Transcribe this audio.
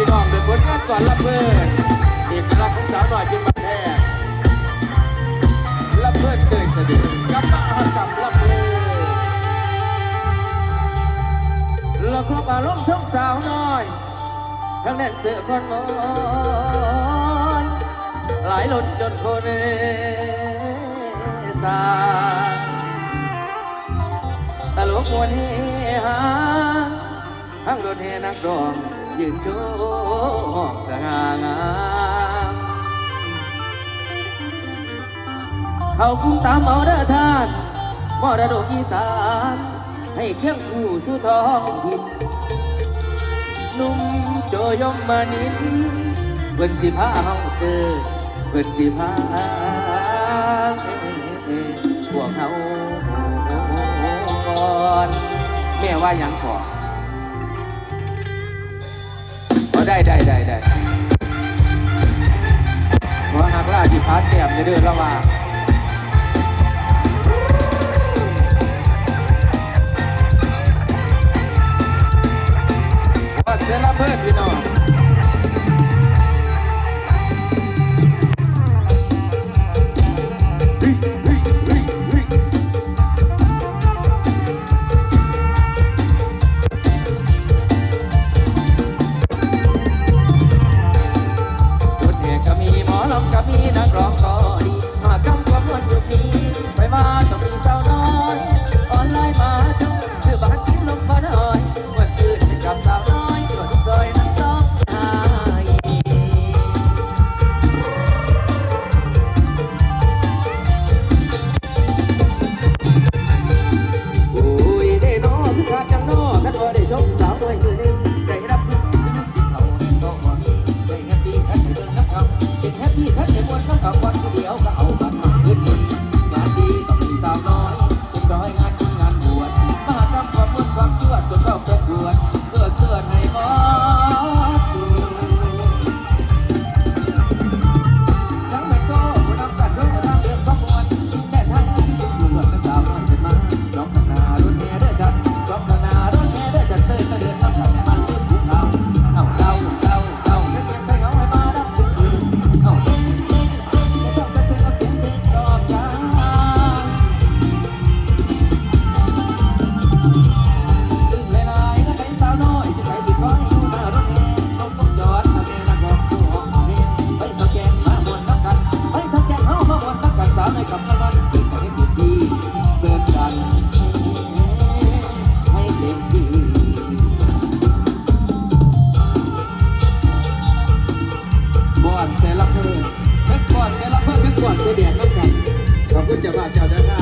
พี่น้องเป็นผลงานสอนละเมินเอกลักษณ์ของสาวหน่อยเป็นบันแท้ละเมินเกินเสด็จกับมหากรรมละเมินละครอารมณ์ทั้งสาวน้อย ทั้งแดนเสือคนมอนหลายหล่นจนคนสาตลกมวนเฮฮาทั้งรถเฮนักดอง ยืนโชกสง่างามเขาคุ้มตามเอาด้อทานมรดกีสาน ให้เครื่องผู้ทุท้องถิ่นนุ่มโจยมมานินเบิ่นสิพาเฮาเออเบิ่นสิพาพวกเขาก่อนแม่ว่ายังก่อ อได้ได้ได้ได้หัวหักล่าจิพาร์ตแก้มจะเดินละว่าวัดเซลาเพิร์ดพี่น้อง มแดกน้ำกันขอบคุเจ้าบ้านเจ้าเจ้าหน้า